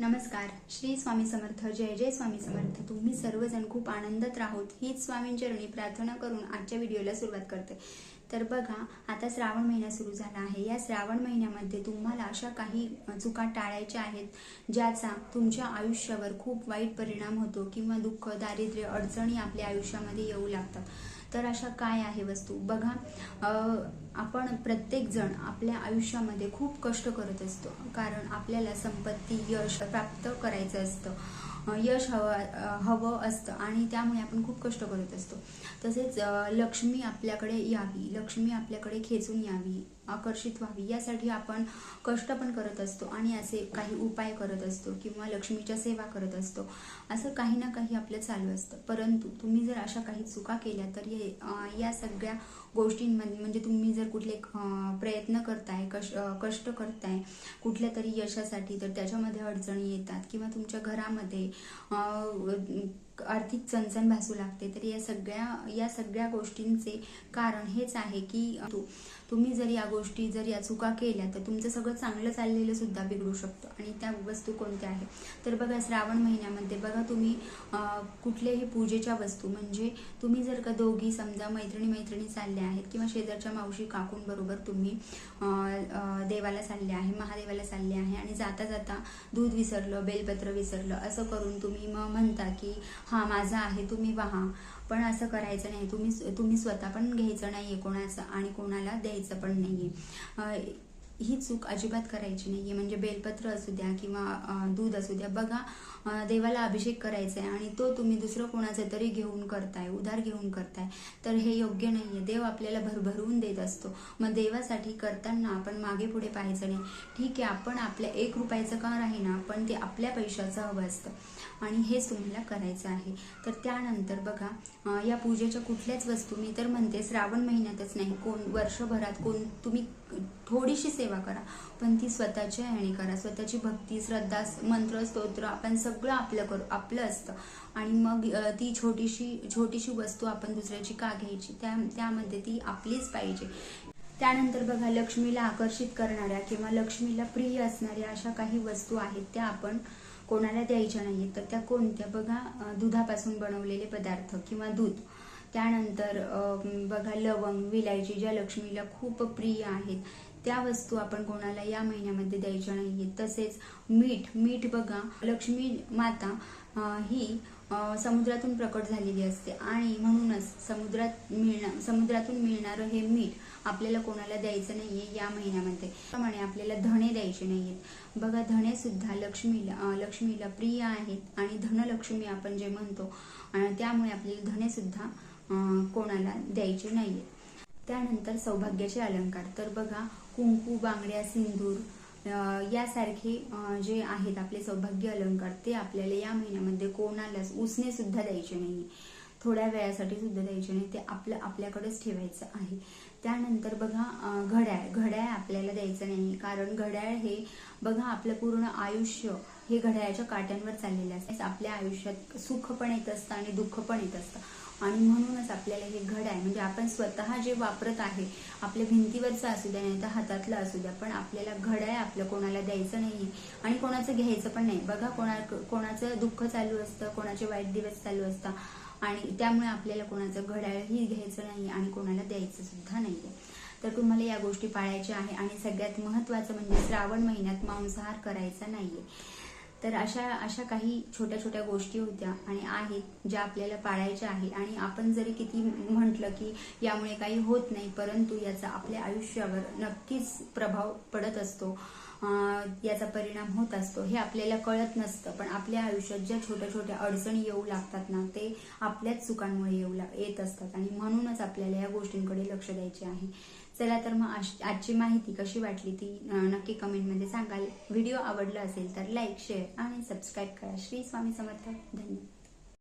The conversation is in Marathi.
नमस्कार. श्री स्वामी समर्थ जय जय स्वामी समर्थ. तुम्ही सर्वजण खूप आनंदात राहोत हीच स्वामींचरणी प्रार्थना करून आजच्या व्हिडिओला सुरुवात करते. तर बघा आता श्रावण महिना सुरू झाला आहे. या श्रावण महिन्यामध्ये तुम्हाला अशा काही चुका टाळायच्या आहेत ज्याचा तुमच्या आयुष्यावर खूप वाईट परिणाम होतो किंवा दुःख दारिद्र्य अडचणी आपल्या आयुष्यामध्ये येऊ लागतात. तर अशा काय आहे वस्तू? बघा आपण प्रत्येक जण आपल्या आयुष्यामध्ये खूप कष्ट करत असतो. कारण आपल्याला संपत्ती यश प्राप्त करायचं असतं. यश हवं हवं असतं आणि त्यामुळे आपण खूप कष्ट करत असतो. तसेच लक्ष्मी आपल्याकडे यावी. लक्ष्मी आपल्याकडे खेचून यावी. आकर्षित व्हावी. यासाठी आपण कष्ट पण करत असतो आणि असे काही उपाय करत असतो किंवा लक्ष्मीच्या सेवा करत असतो. असं काही ना काही आपलं चालू असतं. परंतु तुम्ही जर अशा काही चुका केल्या तर हे या सगळ्या गोष्टींमध्ये म्हणजे तुम्ही जर कुठले प्रयत्न करताय कश कष्ट करताय कुठल्या तरी यशासाठी तर त्याच्यामध्ये अडचणी येतात किंवा तुमच्या घरामध्ये आर्थिक चणचण भासू लागते. तर या सगळ्या या सगळ्या गोष्टींचे कारण हेच आहे की तुम्ही जर या गोष्टी जर या चुका केल्या तर तुमचं सगळं चांगलं चाललेलं सुद्धा बिघडू शकतं. आणि त्या वस्तू कोणत्या आहेत? तर बघा श्रावण महिन्यामध्ये बघा तुम्ही कुठल्याही पूजेच्या वस्तू म्हणजे तुम्ही जर का दोघी समजा मैत्रिणी मैत्रिणी चालल्या आहेत किंवा शेजारच्या मावशी काकूंबरोबर तुम्ही देवाला चालले आहे महादेवाला चालले आहे आणि जाता जाता दूध विसरलं बेलपत्र विसरलं असं करून तुम्ही मग म्हणता की हा माझा आहे तुम्ही वहा पण असं करायचं नाही. तुम्ही तुम्ही स्वतः पण घ्यायचं नाही आहे कोणाचं आणि कोणाला द्यायचं पण नाही आहे ही चूक अजिबात करायची नाहीये. म्हणजे बेलपत्र असू द्या किंवा दूध असू द्या. बघा देवाला अभिषेक करायचा आहे आणि तो तुम्ही दुसरं कोणाचं तरी घेऊन करताय उधार घेऊन करताय तर हे योग्य नाहीये. देव आपल्याला भरभरून देत असतो. मग देवासाठी करताना आपण मागे पुढे पाहायचं नाही. ठीक आहे आपण आपल्या एक रुपयाचं का राहीना पण ते आपल्या पैशाचं हवं असतं. आणि हेच तुम्हाला करायचं आहे. तर त्यानंतर बघा या पूजेच्या कुठल्याच वस्तू मी तर म्हणते श्रावण महिन्यातच नाही. कोण वर्षभरात कोण तुम्ही थोडीशी सेवा सेवा करा. पण ती स्वतःच्या ह्याने करा. स्वतःची भक्ती श्रद्धा मंत्र स्तोत्र आपण सगळं आपलं करू आपलं असतं. आणि मग ती छोटीशी छोटीशी वस्तू आपण दुसऱ्याची का घ्यायची? त्या त्यामध्ये ती आपलीच पाहिजे. त्यानंतर बघा लक्ष्मीला आकर्षित करणाऱ्या किंवा लक्ष्मीला प्रिय असणाऱ्या अशा काही वस्तू आहेत त्या आपण कोणाला द्यायच्या नाहीत. तर त्या कोणत्या? बघा दुधापासून बनवलेले पदार्थ किंवा दूध. त्यानंतर बघा लवंग विलायची ज्या लक्ष्मीला खूप प्रिय आहेत त्या वस्तू आपण कोणाला या महिन्यामध्ये द्यायच्या नाहीयेत तसेच मीठ मीठ बघा लक्ष्मी माता ही समुद्रातून प्रकट झालेली असते. आणि म्हणूनच समुद्रात मिळणार समुद्रातून मिळणारं हे मीठ आपल्याला कोणाला द्यायचं नाहीये या महिन्यामध्ये. त्याप्रमाणे आपल्याला धणे द्यायचे नाहीयेत. बघा धणे सुद्धा लक्ष्मीला लक्ष्मीला प्रिय आहेत आणि धनलक्ष्मी आपण जे म्हणतो त्यामुळे आपल्याला धणे सुद्धा कोणाला द्यायचे नाहीयेत. त्यानंतर सौभाग्याचे अलंकार. तर बघा कुंकू बांगड्या सिंदूर यासारखे जे आहेत आपले सौभाग्य अलंकार ते आपल्याला या महिन्यामध्ये कोणालाच उसने सुद्धा द्यायचे नाही. थोड्या वेळासाठी सुद्धा द्यायचे नाही. ते आपलं आपल्याकडेच ठेवायचं आहे. त्यानंतर बघा घड्याळ. द्यायचं नाही. कारण घड्याळ हे बघा आपलं पूर्ण आयुष्य हे घड्याळाच्या काट्यांवर चाललेलं असतं. आपल्या आयुष्यात सुख पण येत असतं आणि दुःख पण येत असतं. आणि म्हणूनच आपल्याला हे घड्याळ म्हणजे आपण स्वतः जे वापरत आहे आपल्या भिंतीवरचं असू द्या नाही तर हातातलं असू द्या पण आपल्याला घड्याळ आपलं कोणाला द्यायचं नाही आणि कोणाचं घ्यायचं पण नाही. बघा कोणा कोणाचं दुःख चालू असतं कोणाचे वाईट दिवस चालू असतात आणि त्यामुळे आपल्याला कोणाचं घड्याळही घ्यायचं नाही आणि कोणाला द्यायचं सुद्धा नाहीये. तर तुम्हाला या गोष्टी पाळायच्या आहे. आणि सगळ्यात महत्त्वाचं म्हणजे श्रावण महिन्यात मांसाहार करायचा नाहीये. तर अशा अशा काही छोट्या छोट्या गोष्टी होत्या आणि आहेत ज्या आपल्याला पाळायच्या आहे. आणि आपण जरी किती म्हटलं की यामुळे काही होत नाही परंतु याचा आपल्या आयुष्यावर नक्कीच प्रभाव पडत असतो. याचा परिणाम होत असतो. हे आपल्याला कळत नसतं. पण आपल्या आयुष्यात ज्या छोट्या छोट्या अडचणी येऊ लागतात ना ते आपल्याच चुकांमुळे येऊ लाग येत असतात. आणि म्हणूनच आपल्याला या गोष्टींकडे लक्ष द्यायचे आहे. चला तर मग आज- आजची माहिती कशी वाटली ती नक्की कमेंटमध्ये सांगाल. व्हिडिओ आवडला असेल तर लाईक शेअर आणि सबस्क्राईब करा. श्री स्वामी समर्थ. धन्यवाद.